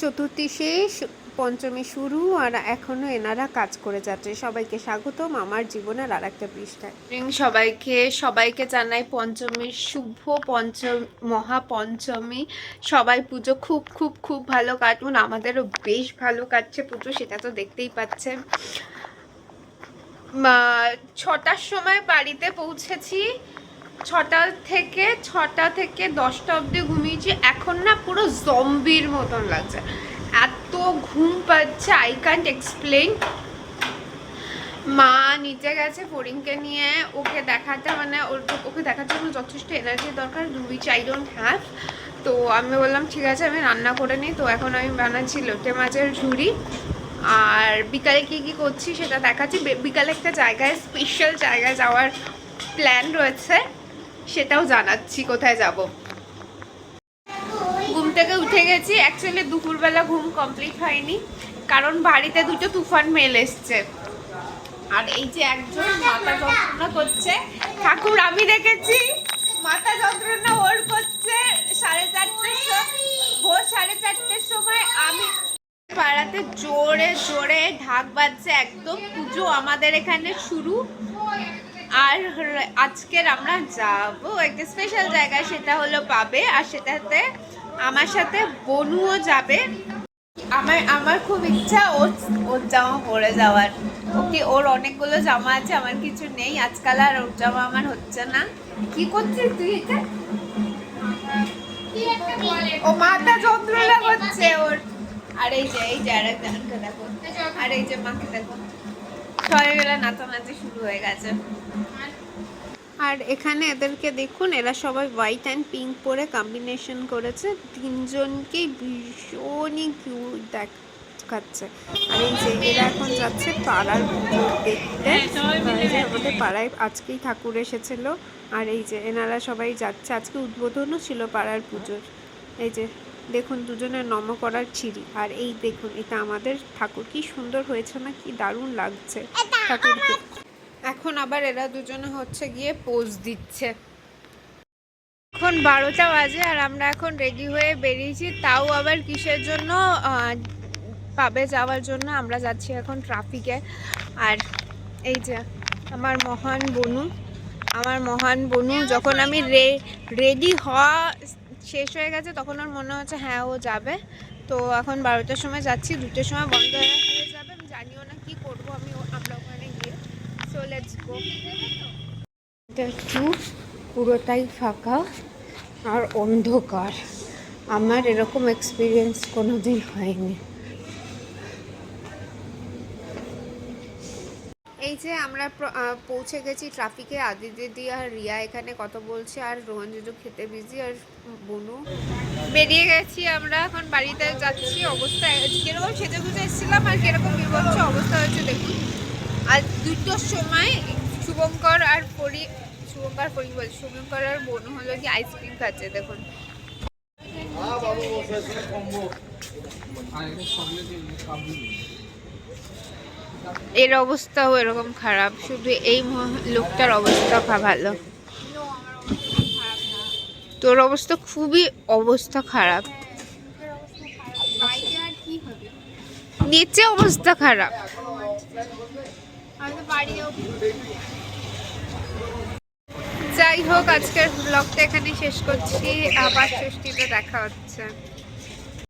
চতুর্থী শেষ, পঞ্চমী শুরু আর এখনও এনারা কাজ করে যাচ্ছে। সবাইকে স্বাগতম আমার জীবনের আর একটা পৃষ্ঠায় সবাইকে সবাইকে জানাই পঞ্চমীর শুভ পঞ্চম, মহাপঞ্চমী। সবাই পুজো খুব খুব খুব ভালো কাটুন। আমাদেরও বেশ ভালো কাটছে পুজো, সেটা তো দেখতেই পাচ্ছেন। ছটার সময় বাড়িতে পৌঁছেছি। ছটা থেকে ছটা থেকে দশটা অবধি ঘুমিয়েছি। এখন না পুরো জম্বির মতন লাগছে। এত ঘুম পাচ্ছে আই ক্যান্ট এক্সপ্লেন মা নিচে গেছে ফরিংকে নিয়ে, ওকে দেখাতে মানে ওর ওকে দেখার জন্য যথেষ্ট এনার্জি দরকার উইচ আই ডোন্ট হ্যাভ তো আমি বললাম, ঠিক আছে, আমি রান্না করে নিই। তো এখন আমি বানাচ্ছি লোটে মাছের ঝুড়ি। আর বিকালে কি কি করছি সেটা দেখাচ্ছি। বিকালে একটা জায়গায় স্পেশাল জায়গায় যাওয়ার প্ল্যান রয়েছে। সেটাও জানাচ্ছি, কোথায় যাব। ঘুম থেকে উঠে গেছি। অ্যাকচুয়ালি দুপুরবেলা ঘুম কমপ্লিট হয়নি, কারণ বাড়িতে দুটো তুফান মেল এসছে। আর এই যে একজন মাথা যন্ত্রণা করছে। ঠাকুর, আমি দেখেছি মাথা যন্ত্রণা ওর করছে সাড়ে চারটের ভোর সাড়ে চারটের সময় আমি পাড়াতে জোরে জোরে ঢাক বাজছে। একদম পুজো আমাদের এখানে শুরু। আর আজকের আমরা যাব একটা স্পেশাল জায়গায় সেটা হলো পাবে, আর সেটাতে আমার সাথে বনুও যাবে। আমার আমার খুব ইচ্ছা ওর ওর জামা পরে যাওয়ার। ওকে, ওর অনেকগুলো জামা আছে, আমার কিছু নেই। আজকাল আর ওর জামা আমার হচ্ছে না। কি করছিস তুই এটা? ও মাথা যন্ত্রণা করছে ওর। আর এই যে এই যে আর আর এই যে মাকে দেখো। নাচানাচি শুরু হয়ে গেছে। আর এখানে এদেরকে দেখুন এরা সবাই হোয়াইট অ্যান্ড পিঙ্ক পরে কম্বিনেশন করেছে। তিনজনকেই ভীষণই কিউট দেখাচ্ছে। আর এই যে এরা এখন যাচ্ছে পাড়ার পুজো দেখতে। আর আমাদের পাড়ায় আজকেই ঠাকুর এসেছিল। আর এই যে এনারা সবাই যাচ্ছে। আজকে উদ্বোধনও ছিল পাড়ার পুজোর। এই যে দেখুন দুজনের নম করার চিড়ি আর এই দেখুন এটা আমাদের ঠাকুর। কি সুন্দর হয়েছে না কি দারুণ লাগছে ঠাকুরকে। এখন আবার এরা দুজনে হচ্ছে গিয়ে পোজ দিচ্ছে। এখন বারোটা বাজে আর আমরা এখন রেডি হয়ে বেরিয়েছি। তাও আবার কিসের জন্য? পাবে যাওয়ার জন্য আমরা যাচ্ছি এখন ট্রাফিকে। আর এই যে আমার মহান বনু আমার মহান বনু যখন আমি রেডি হওয়া শেষ হয়ে গেছে, তখন ওর মনে হচ্ছে হ্যাঁ ও যাবে। তো এখন বারোটার সময় যাচ্ছি, দুটোর সময় বন্ধ হয়ে হয়ে যাবে, আমি জানিও না কি করব, আমি আমরা ওখানে গিয়ে। সো লেটস গো একটু পুরোটাই ফাঁকা আর অন্ধকার। আমার এরকম এক্সপিরিয়েন্স কোনো দিন হয়নি। এই যে আমরা পৌঁছে গেছি ট্রাফিকে আদি দিদি আর রিয়া এখানে কত বলছে আর রোহন জুজু খেতে বিজি আর বনু। বেরিয়ে গেছি আমরা, এখন বাড়িতে যাচ্ছি, অবস্থা কীরকম সেজে গুজে এসেছিলাম আর কীরকম বিভৎস অবস্থা হয়েছে দেখুন। আর দুটোর সময় শুভঙ্কর আর পরি, শুভঙ্কর পরি বল শুভঙ্কর আর বনু হলো কি আইসক্রিম খাচ্ছে, দেখুন। এর অবস্থাও এরকম খারাপ, শুধু এই লোকটার অবস্থা ভালো। তোর অবস্থা খুবই অবস্থা খারাপ। নিচে অবস্থা খারাপ। যাই হোক, আজকের ব্লগটা এখানে শেষ করছি। আবার ষষ্ঠীতে দেখা হচ্ছে।